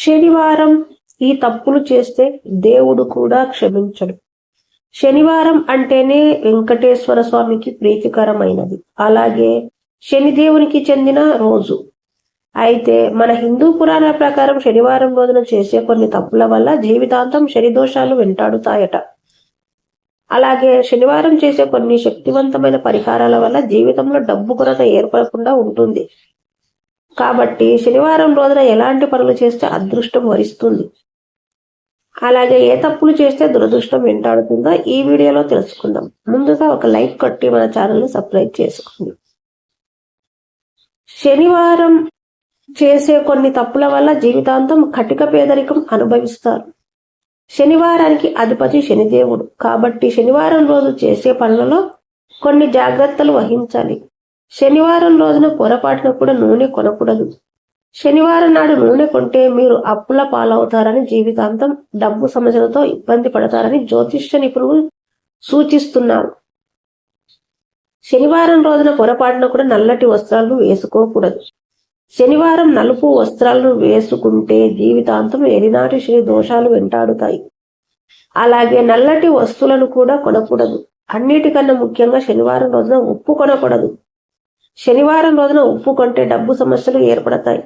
శనివారం ఈ తప్పులు చేస్తే దేవుడు కూడా క్షమించడు. శనివారం అంటేనే వెంకటేశ్వర స్వామికి ప్రీతికరమైనది. అలాగే శనిదేవునికి చెందిన రోజు. అయితే మన హిందూ పురాణాల ప్రకారం శనివారం రోజున చేసే కొన్ని తప్పుల వల్ల జీవితాంతం శని దోషాలు వెంటాడుతాయట. అలాగే శనివారం చేసే కొన్ని శక్తివంతమైన పరిహారాల వల్ల జీవితంలో డబ్బు కొరత ఏర్పడకుండా ఉంటుంది. కాబట్టి శనివారం రోజున ఎలాంటి పనులు చేస్తే అదృష్టం వరిస్తుంది? అలాగే ఏ తప్పులు చేస్తే దురదృష్టం వెంటాడుతుందో ఈ వీడియోలో తెలుసుకుందాం. ముందుగా ఒక లైక్ కొట్టి మన ఛానల్ని సబ్స్క్రైబ్ చేసుకోండి. శనివారం చేసే కొన్ని తప్పుల వల్ల జీవితాంతం కటిక పేదరికం అనుభవిస్తారు. శనివారానికి అధిపతి శనిదేవుడు. కాబట్టి శనివారం రోజు చేసే పనులలో కొన్ని జాగ్రత్తలు వహించాలి. శనివారం రోజున పొరపాటున కూడా నూనె కొనకూడదు. శనివారం నాడు నూనె కొంటే మీరు అప్పుల పాలవుతారని జీవితాంతం డబ్బు సమస్యలతో ఇబ్బంది పడతారని జ్యోతిష్య నిపుణులు సూచిస్తున్నారు. శనివారం రోజున పొరపాటున కూడా నల్లటి వస్త్రాలను వేసుకోకూడదు. శనివారం నలుపు వస్త్రాలను వేసుకుంటే జీవితాంతం ఎరినాటి శ్రీ దోషాలు వెంటాడుతాయి. అలాగే నల్లటి వస్తువులను కూడా కొనకూడదు. అన్నిటికన్నా ముఖ్యంగా శనివారం రోజున ఉప్పు కొనకూడదు. శనివారం రోజున ఉప్పు కొంటే డబ్బు సమస్యలు ఏర్పడతాయి.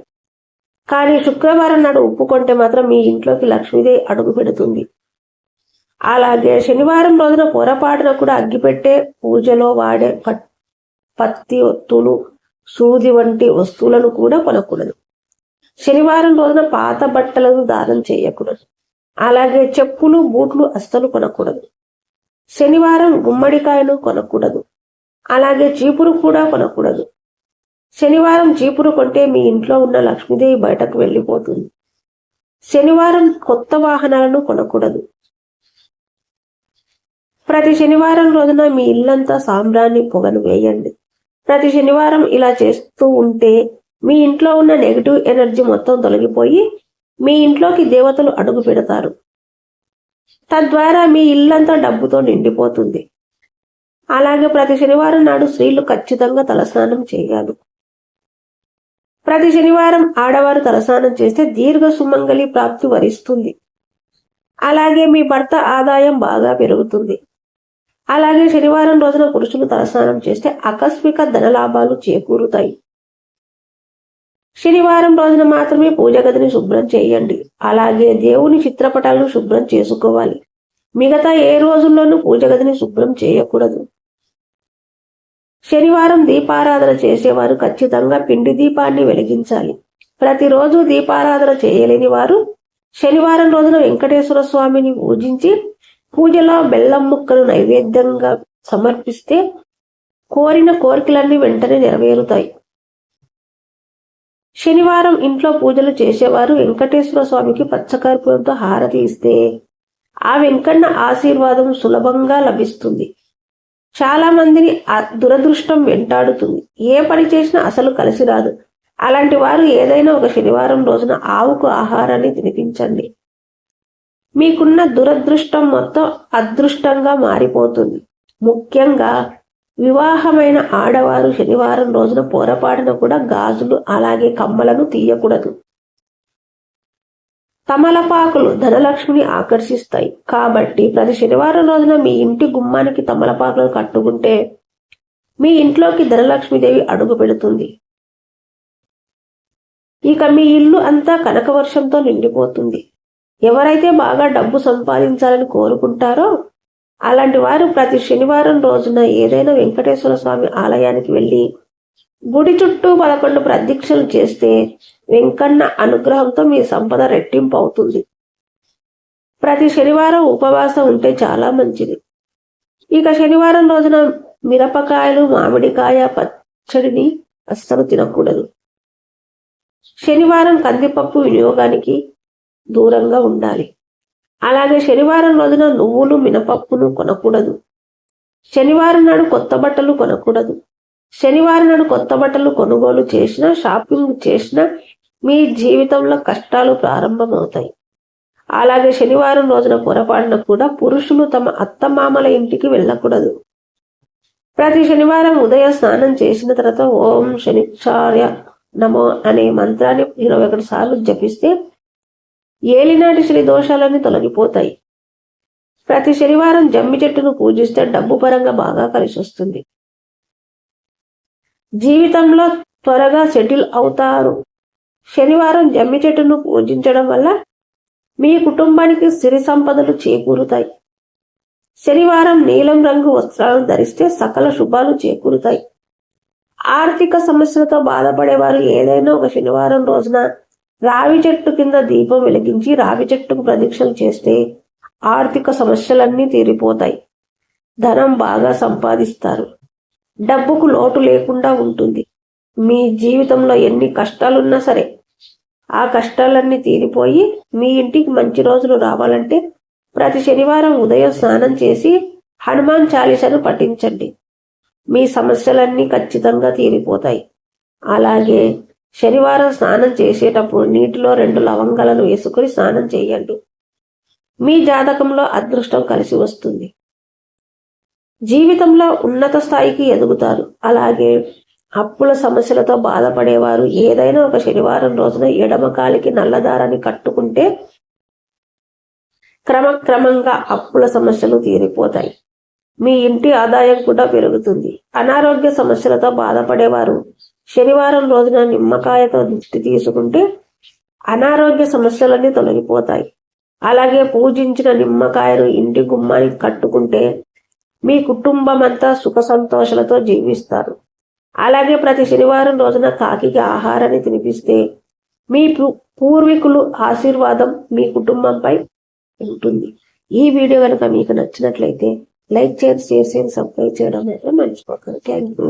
కానీ శుక్రవారం నాడు ఉప్పు కొంటే మాత్రం మీ ఇంట్లోకి లక్ష్మీదేవి అడుగు పెడుతుంది. అలాగే శనివారం రోజున పొరపాటున కూడా అగ్గిపెట్టే పూజలో వాడే పత్తి ఒత్తులు సూది వంటి వస్తువులను కూడా కొనకూడదు. శనివారం రోజున పాత బట్టలను దానం చేయకూడదు. అలాగే చెప్పులు బూట్లు అస్సలు కొనకూడదు. శనివారం గుమ్మడికాయను కొనకూడదు. అలాగే చీపురు కూడా కొనకూడదు. శనివారం చీపురు కొంటే మీ ఇంట్లో ఉన్న లక్ష్మీదేవి బయటకు వెళ్ళిపోతుంది. శనివారం కొత్త వాహనాలను కొనకూడదు. ప్రతి శనివారం రోజున మీ ఇల్లంతా సాంబ్రాన్ని పొగను వేయండి. ప్రతి శనివారం ఇలా చేస్తూ ఉంటే మీ ఇంట్లో ఉన్న నెగిటివ్ ఎనర్జీ మొత్తం తొలగిపోయి మీ ఇంట్లోకి దేవతలు అడుగు పెడతారు. తద్వారా మీ ఇల్లంతా డబ్బుతో నిండిపోతుంది. అలాగే ప్రతి శనివారం నాడు స్త్రీలు ఖచ్చితంగా తలస్నానం చేయాలి. ప్రతి శనివారం ఆడవారు తలస్నానం చేస్తే దీర్ఘ సుమంగళి ప్రాప్తి వరిస్తుంది. అలాగే మీ భర్త ఆదాయం బాగా పెరుగుతుంది. అలాగే శనివారం రోజున పురుషులు తలస్నానం చేస్తే ఆకస్మిక ధనలాభాలు చేకూరుతాయి. శనివారం రోజున మాత్రమే పూజ గదిని శుభ్రం చేయండి. అలాగే దేవుని చిత్రపటాలను శుభ్రం చేసుకోవాలి. మిగతా ఏ రోజుల్లోనూ పూజ గదిని శుభ్రం చేయకూడదు. శనివారం దీపారాధన చేసేవారు ఖచ్చితంగా పిండి దీపాన్ని వెలిగించాలి. ప్రతిరోజు దీపారాధన చేయలేని వారు శనివారం రోజున వెంకటేశ్వర స్వామిని పూజించి పూజలో బెల్లం ముక్కను నైవేద్యంగా సమర్పిస్తే కోరిన కోరికలన్నీ వెంటనే నెరవేరుతాయి. శనివారం ఇంట్లో పూజలు చేసేవారు వెంకటేశ్వర స్వామికి పచ్చకర్పూరంతో హారతి ఇస్తే ఆ వెంకన్న ఆశీర్వాదం సులభంగా లభిస్తుంది. చాలా మందిని దురదృష్టం వెంటాడుతుంది. ఏ పని చేసినా అసలు కలిసి రాదు. అలాంటి వారు ఏదైనా ఒక శనివారం రోజున ఆవుకు ఆహారాన్ని తినిపించండి. మీకున్న దురదృష్టం మొత్తం అదృష్టంగా మారిపోతుంది. ముఖ్యంగా వివాహమైన ఆడవారు శనివారం రోజున పొరపాటున కూడా గాజులు అలాగే కమ్మలను తీయకూడదు. తమలపాకులు ధనలక్ష్మిని ఆకర్షిస్తాయి. కాబట్టి ప్రతి శనివారం రోజున మీ ఇంటి గుమ్మానికి తమలపాకులను కట్టుకుంటే మీ ఇంట్లోకి ధనలక్ష్మీదేవి అడుగు పెడుతుంది. ఇక మీ ఇల్లు అంతా కనక వర్షంతో నిండిపోతుంది. ఎవరైతే బాగా డబ్బు సంపాదించాలని కోరుకుంటారో అలాంటి వారు ప్రతి శనివారం రోజున ఏదైనా వెంకటేశ్వర స్వామి ఆలయానికి వెళ్ళి గుడి చుట్టూ పదకొండు ప్రదీక్షలు చేస్తే వెంకన్న అనుగ్రహంతో మీ సంపద రెట్టింపు అవుతుంది ప్రతి శనివారం ఉపవాసం ఉంటే చాలా మంచిది. ఇక శనివారం రోజున మిరపకాయలు మామిడికాయ పచ్చడిని అస్సలు తినకూడదు. శనివారం కందిపప్పు వినియోగానికి దూరంగా ఉండాలి. అలాగే శనివారం రోజున నువ్వులు మినపప్పును కొనకూడదు. శనివారం నాడు కొత్త బట్టలు కొనకూడదు. శనివారం నాడు కొత్త బట్టలు కొనుగోలు చేసిన షాపింగ్ చేసిన మీ జీవితంలో కష్టాలు ప్రారంభమవుతాయి. అలాగే శనివారం రోజున పొరపాటున కూడా పురుషులు తమ అత్తమామల ఇంటికి వెళ్ళకూడదు. ప్రతి శనివారం ఉదయం స్నానం చేసిన తర్వాత ఓం శనిచార్య నమో అనే మంత్రాన్ని ఇరవై ఒకటి సార్లు జపిస్తే ఏలినాటి శని దోషాలన్నీ తొలగిపోతాయి. ప్రతి శనివారం జమ్మి చెట్టును పూజిస్తే డబ్బు పరంగా బాగా కలిసి వస్తుంది. జీవితంలో త్వరగా సెటిల్ అవుతారు. శనివారం జమ్మి చెట్టును పూజించడం వల్ల మీ కుటుంబానికి సిరి సంపదలు చేకూరుతాయి. శనివారం నీలం రంగు వస్త్రాలను ధరిస్తే సకల శుభాలు చేకూరుతాయి. ఆర్థిక సమస్యలతో బాధపడేవారు ఏదైనా ఒక శనివారం రోజున రావి చెట్టు కింద దీపం వెలిగించి రావి చెట్టుకు ప్రదీక్షలు చేస్తే ఆర్థిక సమస్యలన్నీ తీరిపోతాయి. ధనం బాగా సంపాదిస్తారు. డబ్బుకు లోటు లేకుండా ఉంటుంది. మీ జీవితంలో ఎన్ని కష్టాలున్నా సరే ఆ కష్టాలన్నీ తీరిపోయి మీ ఇంటికి మంచి రోజులు రావాలంటే ప్రతి శనివారం ఉదయం స్నానం చేసి హనుమాన్ చాలీసాను పఠించండి. మీ సమస్యలన్నీ ఖచ్చితంగా తీరిపోతాయి. అలాగే శనివారం స్నానం చేసేటప్పుడు నీటిలో రెండు లవంగాలను వేసుకొని స్నానం చేయండి. మీ జాతకంలో అదృష్టం కలిసి వస్తుంది. జీవితంలో ఉన్నత స్థాయికి ఎదుగుతారు. అలాగే అప్పుల సమస్యలతో బాధపడేవారు. ఏదైనా ఒక శనివారం రోజున ఎడమ కాలికి నల్లదారాన్ని కట్టుకుంటే క్రమక్రమంగా అప్పుల సమస్యలు తీరిపోతాయి. మీ ఇంటి ఆదాయం కూడా పెరుగుతుంది. అనారోగ్య సమస్యలతో బాధపడేవారు. శనివారం రోజున నిమ్మకాయతో దిష్టి తీసుకుంటే అనారోగ్య సమస్యలన్నీ తొలగిపోతాయి. అలాగే పూజించిన నిమ్మకాయను ఇంటి గుమ్మానికి కట్టుకుంటే మీ కుటుంబం అంతా సుఖ సంతోషాలతో జీవిస్తారు. అలాగే ప్రతి శనివారం రోజున కాకికి ఆహారాన్ని తినిపిస్తే మీ పూర్వీకులు ఆశీర్వాదం మీ కుటుంబంపై ఉంటుంది. ఈ వీడియో కనుక మీకు నచ్చినట్లయితే లైక్ చేయండి షేర్ చేయండి సబ్స్క్రైబ్ చేయడం అయితే మర్చిపోకండి. Thank you.